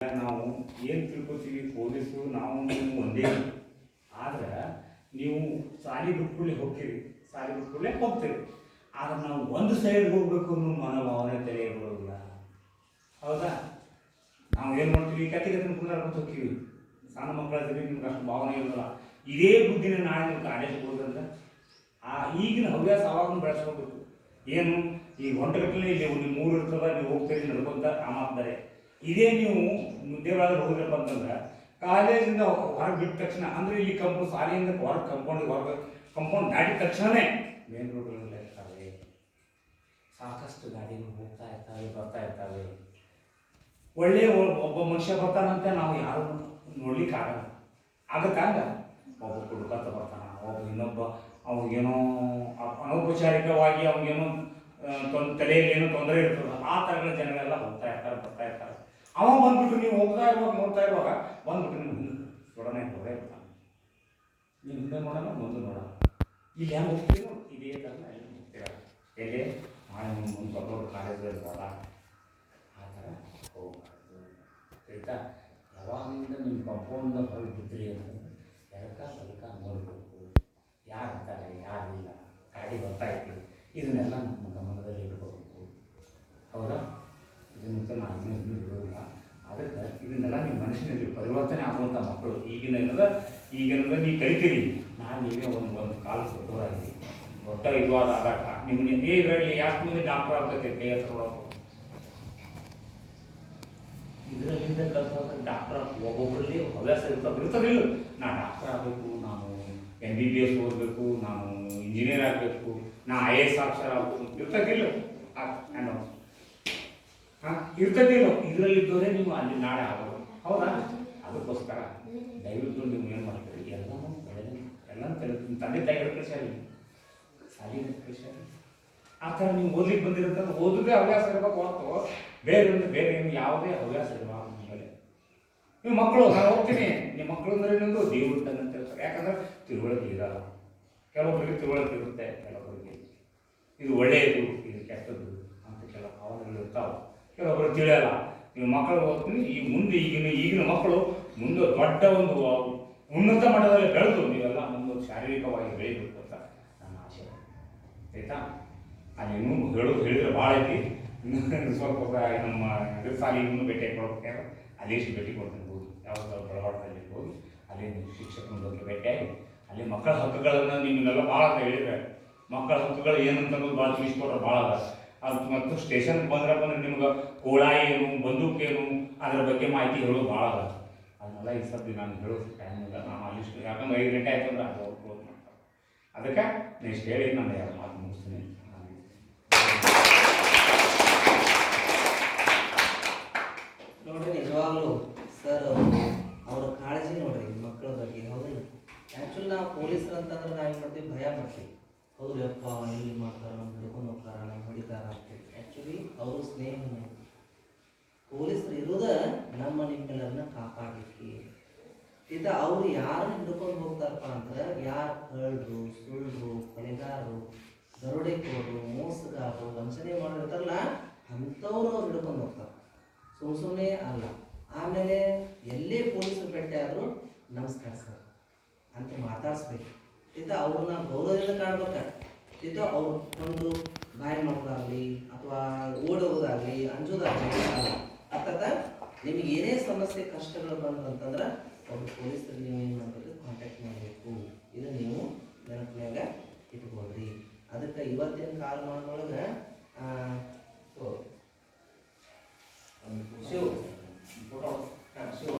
ನಾವು ಏನು ತಿಳ್ಕೊತೀವಿ ಪೊಲೀಸು ನಾವು ಒಂದೇ. ಆದ್ರೆ ನೀವು ಸಾಲಿ ಬಿಟ್ಕೊಳ್ಳಿ ಹೋಗ್ತೀರಿ. ಸಾಲಿ ಬಿಟ್ಕೊಳ್ಳೆ ಹೋಗ್ತೀರಿ. ಆದ್ರೆ ನಾವು ಒಂದು ಸೈಡ್ ಹೋಗ್ಬೇಕು ಅನ್ನೋ ಮನೋಭಾವನೆ ತಲೆ ಬರೋದಿಲ್ಲ. ಹೌದಾ? ನಾವು ಏನು ಮಾಡ್ತೀವಿ? ಕತ್ತಿ ಕತ್ತಿನ ಕುಂದಾಡ್ಕೊಂಡು ಹೋಗ್ತೀವಿ. ಸಣ್ಣ ಮಕ್ಕಳಿದ್ರೆ ನಿಮ್ಗೆ ಅಷ್ಟು ಭಾವನೆ ಇರೋಲ್ಲ ಇದೇ ಬುದ್ಧಿನ ನಾಳೆ ನೀವು ಕಾಲೇಜಿಗೆ ಹೋದಂದ್ರೆ ಆ ಈಗಿನ ಹವ್ಯಾಸ ಅವಾಗ ಬೆಳೆಸ್ಕೋಬೇಕು. ಏನು? ಈ ಹೊಂಟಗಟ್ಟಲೆ ಇಲ್ಲಿ ಒಂದು ಮೂರು ಇರ್ತದ ನೀವು ಹೋಗ್ತೀರಿ ನಡ್ಕೊಂತ ಆಮಾಗ್ತಾರೆ ಇದೇ ನೀವು ಮುದ್ದೇವಾದ್ರೆ ಹೋದ್ರಪ್ಪ ಅಂತಂದ್ರೆ ಕಾಲೇಜಿಂದ ಹೊರಗೆ ಬಿಟ್ಟ ತಕ್ಷಣ ಅಂದ್ರೆ ಇಲ್ಲಿ ಕಂಪೌಂಡ್ ಶಾಲೆಯಿಂದ ಹೊರಗೆ ಕಂಪೌಂಡ್ ಹೊರಗೆ ಕಂಪೌಂಡ್ ದಾಟಿದ ತಕ್ಷಣವೇ ಮೇನ್ ರೋಡ್ಗಳೆಲ್ಲ ಇರ್ತವೆ ಸಾಕಷ್ಟು ಗಾಡಿಗಳು ಹೋಗ್ತಾ ಇರ್ತವೆ ಬರ್ತಾ ಇರ್ತವೆ. ಒಳ್ಳೆ ಒ- ಒಬ್ಬ ಮನುಷ್ಯ ಬರ್ತಾನಂತ ನಾವು ಯಾರು ನೋಡ್ಲಿಕ್ಕೆ ಆಗಲ್ಲ ಆಗತ್ತಾಗ ಒಬ್ಬ ಕುಡ್ಕತ್ತ ಬರ್ತಾನ ಒಬ್ಬ ಇನ್ನೊಬ್ಬ ಅವ್ನಿಗೇನೋ ಅನೌಪಚಾರಿಕವಾಗಿ ಅವ್ನಿಗೇನೋ ಆ, ತೊಂದ್ ತಲೆಯಲ್ಲಿ ಏನೋ ತೊಂದರೆ ಇರ್ತದೆ ಆ ಥರಗಳ ಜನಗಳೆಲ್ಲ ಹೋಗ್ತಾ ಇರ್ತಾರೆ ಬರ್ತಾ ಇರ್ತಾರೆ. ಅವ ಬಂದ್ಬಿಟ್ಟು ನೀವು ಹೋಗ್ತಾ ಇರುವಾಗ, ನೋಡ್ತಾ ಇರುವಾಗ ಬಂದ್ಬಿಟ್ಟು ನೀವು ಹಿಂದೆ ನೋಡೋಣ ಹೋಗೇ ಇರ್ತಾನೆ ನೀವು ಹಿಂದೆ ನೋಡೋಣ ಮುಂದೆ ನೋಡೋಣ ಇಲ್ಲಿ ಹೆಂಗೆ ಹೋಗ್ತೀರೋ ಇದೇ ಥರ ಎಲ್ಲಿ? ಹೋಗ್ತೀರಾ ಎಲ್ಲಿ ಮುಂದೆ ಮುಂದೆ ದೊಡ್ಡ ಕಾಲೇಜ್ ಇರ್ತಾರ ಆ ಥರ ಹೋಗ್ಬಾರ್ದು. ಆಯಿತಾ? ಯಾವಾಗಿಂದ ನಿಮ್ಮ ಕಂಪೌಂಡ್ ಹೊರಗೆ ಬಿದ್ರಿ ಅಂತಂದ್ರೆ ಎಡಕ ಬಲಕ ನೋಡಬೇಕು. ಯಾರು ಅಂತಾರೆ ಯಾರಿಲ್ಲ ಗಾಡಿ ಬರ್ತಾ ಇತ್ತು. ಇದನ್ನೆಲ್ಲ ನಮ್ಮ ಗಮನದಲ್ಲಿ ಇಟ್ಕೋಬೇಕು. ಹೌದಾ? ಇದನ್ನ ನಾನು ಅದಕ್ಕೆ ಇದನ್ನೆಲ್ಲ ನಿಮ್ಮ ಮನಸ್ಸಿನಲ್ಲಿ ಪರಿವರ್ತನೆ ಆಗುವಂಥ ಮಕ್ಕಳು ಈಗಿನ ಈಗಿನದ ನೀವು ಕಲಿತೀರಿ. ನಾನು ನೀವೇ ಒಂದು ಒಂದು ಕಾಲ ದೊಡ್ಡವರಾಗಿ ದೊಡ್ಡ ಇದುವಾದ ಆದಾಗ ನಿಮ್ಗೆ ಏ ಇರಲಿ ಯಾಕೆ ಮುಂದೆ ಡಾಕ್ಟರ್ ಆಗ್ತೈತೆ? ಕೈ ಹತ್ರ ಇದರಲ್ಲಿಂದ ಕಲ್ತ ಡಾಕ್ಟರ್ ಒಬ್ಬೊಬ್ಬರಲ್ಲಿ ಹವ್ಯಾಸ ಇರ್ತದೆ ಇರ್ತದಿಲ್ಲ ನಾ ಡಾಕ್ಟರ್ ಆಗಬೇಕು, ನಾನು ಎಂ ಬಿ ಬಿ ಎಸ್ ಓದಬೇಕು, ನಾನು ಇಂಜಿನಿಯರ್ ಆಗಬೇಕು, ನಾ ಐ ಎ ಎಸ್ ಆಫೀಸರ್ ಆಗಬೇಕು. ಇರ್ತಕ್ಕಿಲ್ಲ ನಾನು ಹಾಂ ಇರ್ತದಿಲ್ಲ ಇದರಲ್ಲಿದ್ದವರೇ ನೀವು ಅಲ್ಲಿ ನಾಳೆ ಆಗೋದು. ಹೌದಾ? ಅದಕ್ಕೋಸ್ಕರ ದಯವಿಟ್ಟು ನೀವು ಏನು ಮಾಡ್ತೀರಿ? ಎಲ್ಲನೂ ಬೆಳೆದ ಎಲ್ಲ ತಂದೆ ತಾಯಿಗಳ ಕಳಿಸ್ಯಾರಿ ಸಾಲಿ ಶಾಲೆ ಆ ಥರ ನೀವು ಓದ್ಲಿಕ್ಕೆ ಬಂದಿರಂತಂದ್ರೆ ಓದೋದೇ ಹವ್ಯಾಸ ಇರಬೇಕು ಹೊರತು? ಬೇರೆ ಬೇರೆ ಏನು ಯಾವುದೇ ಹವ್ಯಾಸ ಇರಬಾರ್ದು ನಿಮ್ಮಲ್ಲಿ ನಿಮ್ಮ ಮಕ್ಕಳು, ನಾನು ಹೋಗ್ತೀನಿ. ನಿಮ್ಮ ಮಕ್ಕಳು ಅಂದ್ರೆ ಇನ್ನೊಂದು ದೇವ್ರು ಅಂತ ಹೇಳ್ತಾರೆ. ಯಾಕಂದ್ರೆ ತಿಳುವಳಿಕೆ ಇರಲ್ಲ. ಕೆಲವೊಬ್ಬರಿಗೆ ತಿಳುವಳಿಕೆ ಇರುತ್ತೆ, ಕೆಲವೊಬ್ಬರಿಗೆ ಇದು ಒಳ್ಳೆಯದು ಇದು ಕೆಟ್ಟದ್ದು ಅಂತ ಕೆಲವು ಭಾವನೆಗಳು ಇರ್ತಾವೆ ಕೆಲವೊಬ್ಬರು ತಿಳಿಯಲ್ಲ. ನೀವು ಮಕ್ಕಳು ಓದ್ತೀನಿ ಈ ಮುಂದೆ ಈಗಿನ ಈಗಿನ ಮಕ್ಕಳು ಮುಂದೆ ದೊಡ್ಡ ಒಂದು ಉನ್ನತ ಮಟ್ಟದಲ್ಲಿ ಬೆಳೆದು ನೀವೆಲ್ಲ ಮುಂದೆ ಶಾರೀರಿಕವಾಗಿ ಬೆಳಿಬೇಕು ಅಂತ ನನ್ನ ಆಶೆ ಆಯ್ತಾ? ಅಲ್ಲಿ ಇನ್ನೂ ಹೇಳೋದು ಹೇಳಿದ್ರೆ ಭಾಳ ಐತಿ. ಸ್ವಲ್ಪ ನಮ್ಮ ಇದ್ರ ಸಾಲಿ ಇನ್ನೂ ಭೇಟಿ ಕೊಡ್ಬೇಕಾದ್ರೆ ಅಲ್ಲಿ ಎಷ್ಟು ಭೇಟಿ ಕೊಡ್ತೀನಿ ಹೋಗಿ ಯಾವ್ದಾದ್ರು ಬೆಳವಾಡದಲ್ಲಿ ಹೋಗಿ ಅಲ್ಲಿ ಶಿಕ್ಷಕನ ಬಗ್ಗೆ ಭೇಟಿಯಾಗಿ ಅಲ್ಲಿ ಮಕ್ಕಳ ಹಕ್ಕುಗಳನ್ನು ನಿಮ್ಮನ್ನೆಲ್ಲ ಭಾಳ ಅಂತ ಹೇಳಿದ್ರೆ, ಮಕ್ಕಳ ಹಕ್ಕುಗಳು ಏನಂತ ಭಾಳ ತಿಳಿಸ್ಕೊಟ್ರೆ ಭಾಳ ಅದ. ಅದು ಮತ್ತು ಸ್ಟೇಷನ್ ಬಂದ್ರೆ ಬಂದ್ರೆ ನಿಮ್ಗೆ ಕೋಳ ಏನು, ಬಂದೂಕ್ ಏನು, ಅದ್ರ ಬಗ್ಗೆ ಮಾಹಿತಿ ಹೇಳೋದು ಭಾಳ ಅದ. ಅದನ್ನೆಲ್ಲ ಈ ಸದ್ಯ ನಾನು ಹೇಳೋದು ಟೈಮ್ ಇಲ್ಲ. ನಾನು ಅಲ್ಲಿ ಯಾಕಂದ್ರೆ ಐದು ಗಂಟೆ ಆಯ್ತು ಅಂದ್ರೆ ಅದು ಕ್ಲೋಸ್ ಮಾಡ್ತಾರೆ. ಅದಕ್ಕೆ ನೆಕ್ಸ್ಟ್ ಹೇಳಿ ನಾನು ಯಾರು ಮಾತು ಮುಗಿಸ್ತೀನಿ. ನೋಡ್ರಿ, ನಿಜವಾಗ್ಲೂ ಸರ್ ಅವ್ರ ಕಾಳಜಿ ನೋಡ್ರಿ ಮಕ್ಕಳ ಬಗ್ಗೆ ಹೌದಿಲ್ಲ ಆ್ಯಕ್ಚುಲಿ ನಾವು ಪೊಲೀಸರು ಅಂತಂದ್ರೆ ನಾವು ಏನು ಮಾಡ್ತೀವಿ? ಭಯ ಮಾಡ್ತೀವಿ. ಹೌದು ಮಾಡ್ತಾರ ನಮ್ಮ ಹಿಡ್ಕೊಂಡು ಹೋಗ್ತಾರ ನಮ್ಮ ಹೊಡಿತಾರ ಅಂತೇಳಿ ಆ್ಯಕ್ಚುಲಿ ಅವರು ಸ್ನೇಹ ಪೊಲೀಸರು ಇರೋದ ನಮ್ಮ ನಿಮ್ಮೆಲ್ಲರನ್ನ ಕಾಪಾಡಲಿಕ್ಕೆ. ಇದ ಅವ್ರು ಯಾರನ್ನ ಹಿಡ್ಕೊಂಡು ಹೋಗ್ತಾರಪ್ಪ ಅಂದ್ರೆ, ಯಾರು ಕಳ್ಳರು ಸುಳ್ಳರು ಕೊಲೆಗಾರರು, ದರೋಡೆಕೋರು, ಮೋಸಗಾರರು, ವಂಚನೆ ಮಾಡಿರ್ತಾರಲ್ಲ ಅಂಥವ್ರು ಅವ್ರು ಹಿಡ್ಕೊಂಡು ಹೋಗ್ತಾರೆ. ಸುಮ್ ಸುಮ್ಮನೆ ಅಲ್ಲ. ಆಮೇಲೆ ಎಲ್ಲೇ ಪೊಲೀಸರು ಭೇಟಿ ಆದರೂ ನಮಸ್ಕಾರ ಸರ್. ಅಂತ ಮಾತಾಡಿಸ್ಬೇಕು. ಇಂಥ ಅವ್ರನ್ನ ಗೌರವದಿಂದ ಕಾಣ್ಬೇಕಾರೆ ಇಂಥ ಅವ್ರ ಒಂದು ಬಾಯ್ ಮಾಡೋದಾಗಲಿ ಅಥವಾ ಓಡೋದಾಗಲಿ, ಅಂಜೋದಾಗಲಿ ಅರ್ಥದ ನಿಮಗೆ ಏನೇ ಸಮಸ್ಯೆ, ಕಷ್ಟಗಳು ಬಂತು ಅಂತಂದ್ರೆ ಅವ್ರು ಪೊಲೀಸರು ನೀವು ಏನು ಮಾಡಬೇಕು ಕಾಂಟ್ಯಾಕ್ಟ್ ಮಾಡಬೇಕು. ಇದು ನೀವು ನೆನಪಿನಾಗ ಇಟ್ಕೊಳ್ರಿ. ಅದಕ್ಕೆ ಇವತ್ತಿನ ಕಾಲಮಾನದೊಳಗೆ ಶಿವ. ಶಿವ.